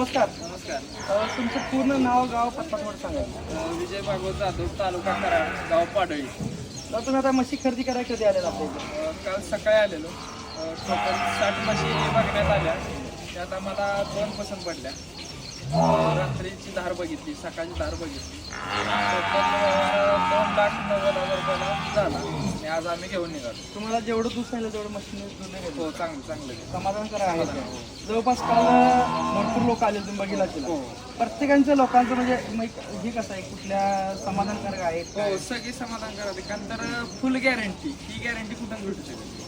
नमस्कार. नमस्कार. अ, तुमचं पूर्ण नाव गाव पत्ता थोडं सांगा. अ, विजय भागवत जाधव तालुका कराड गाव पाडळी. तर तुम्ही आता म्हशी खरेदी करायला कधी आलेला आपल्या इथे अ, काल सकाळी आलेलो. टोटल साठ म्हशी बघण्यात आल्या. त्यात आम्हाला दोन पसंत पडल्या. अ, रात्रीची धार बघितली सकाळची धार बघितली. टोटल दोन लाख नव्वद हजार रुपयाला झाला आणि आज आम्ही घेऊन निघालो तुम्हाला जेवढं दूध सांगितलं तेवढं म्हशीने दूध नाही हो चांगलं चांगलं. आहे. समाधान करा आहे का? जवळपास काल अ, भरपूर लोक आले तुम्ही बघितला असेल. हो. प्रत्येकांच्या लोकांचं म्हणजे मग हे कसं आहे कुठल्या समाधानकारक आहेत हो सगळी समाधान करावे कारण तर फुल गॅरंटी ही गॅरंटी कुठं भेटू शकत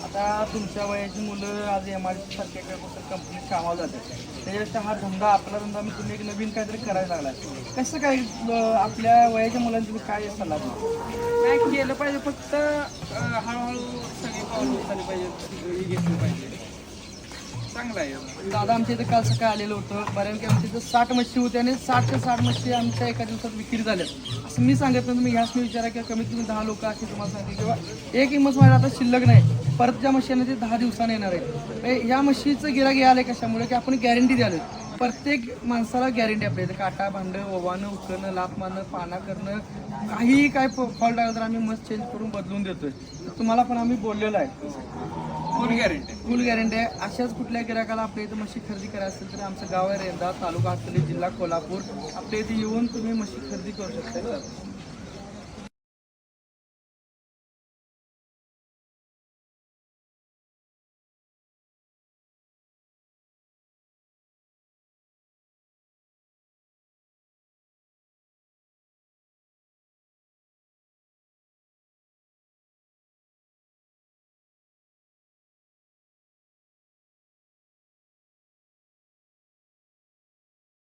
आता तुमच्या वयाची मुलं आज एम आर सी सारख्या काही कुठं कंपनीत कामाला जातात. त्याच्यापेक्षा हा धंदा आपला धंदा मी तुम्ही एक नवीन काहीतरी करायला लागला कसं काय आपल्या वयाच्या मुलांची काय सल्ला काय नाही केलं पाहिजे. फक्त हळूहळू सगळी पावलं पाहिजे घेतली पाहिजे. चांगला आहे. दादा आमच्या इथं काल सकाळी आलेलं होतं. बऱ्यापैकी आमच्या इथं साठ मच्छी होती आणि साठ ते साठ मच्छी आमच्या एका दिवसात विक्री झाल्यात असं मी सांगत नाही तुम्ही ह्याच मी विचारा की कमीत कमी दहा लोक अशी तुम्हाला सांगते किंवा एक इमस माझ्या आता शिल्लक नाही. परत ज्या मशीने ते दहा दिवसाने येणार आहे म्हणजे हे- ह्या मशीचं गिराग आलं कशामुळे की आपण गॅरंटी द्याल प्रत्येक माणसाला गॅरंटी आपल्या काटा भांडं ओवानं उकरणं लाप मारणं पाना करणं काहीही काय फॉल्ट आला तर आम्ही मस्त चेंज करून बदलून देतोय. तुम्हाला पण आम्ही बोललेलो आहे. फुल गॅरंटी फुल गॅरंटी आहे अशाच कुठल्या गिराकाला आपल्या इथं म्हशी खरेदी करायची असेल तर आमचं गाव आहे रेंदा तालुका असलेले जिल्हा कोल्हापूर. आपल्या इथे येऊन तुम्ही म्हशी खरेदी करू शकता.